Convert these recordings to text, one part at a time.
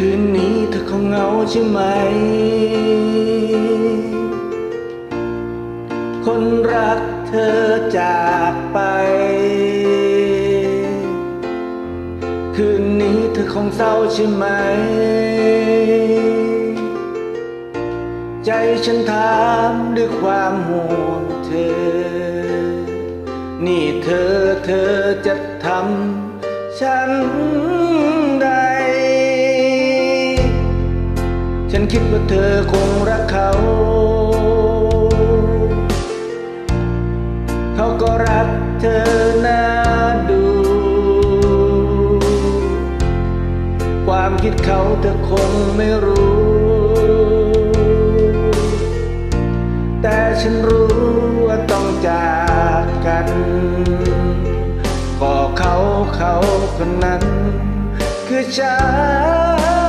คืนนี้เธอคงเหงาใช่ไหม คนรักเธอจากไป คืนนี้เธอคงเศร้าใช่ไหม ใจฉันถามด้วยความห่วงเธอ นี่เธอเธอจะทำฉัน คิดว่าเธอคงรักเขา เขาก็รักเธอน่าดู ความคิดเขาเธอคงไม่รู้ แต่ฉันรู้ว่าต้องจากกัน ก็เขาเขาคนนั้น คือฉั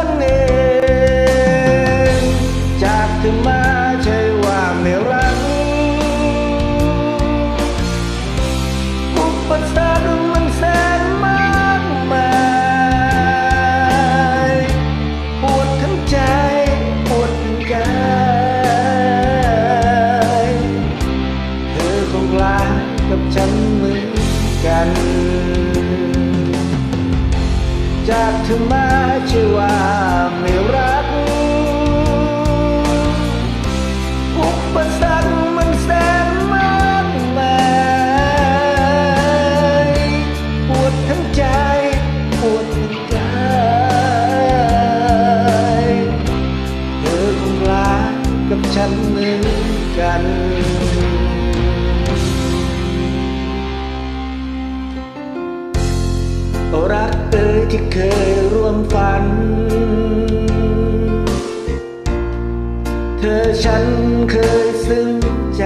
นเอง กัน จากเธอมาใช่ว่าไม่รักอุปสรรคมันแสนมากมายปวดทั้งใจปวดทั้งกายเธอคงลากับฉัน ที่เคยร่วมฝัน เธอฉันเคยซึ้งใจ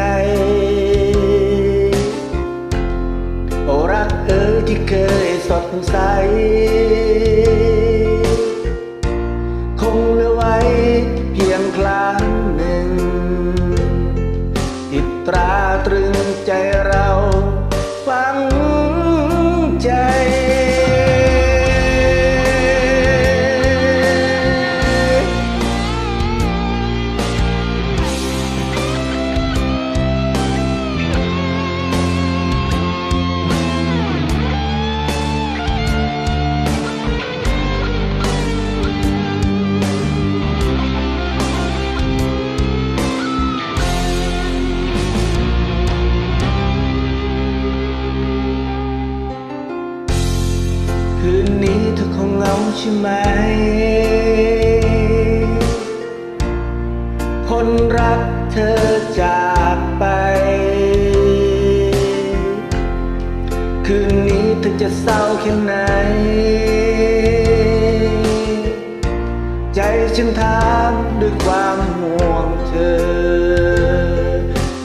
โอรักเอ๋ยที่เคยสดใส คืนนี้เธอคงเหงาใช่ไหม คนรักเธอจากไป คืนนี้เธอจะเศร้าแค่ไหน ใจฉันถามด้วยความห่วงเธอ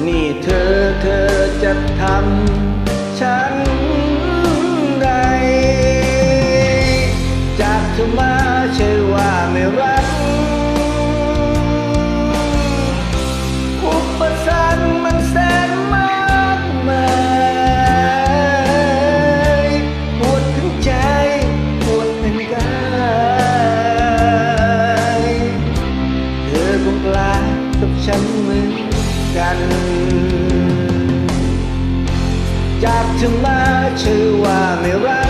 นี่เธอเธอจะทำฉัน จะมาชื่อว่าไม่รัก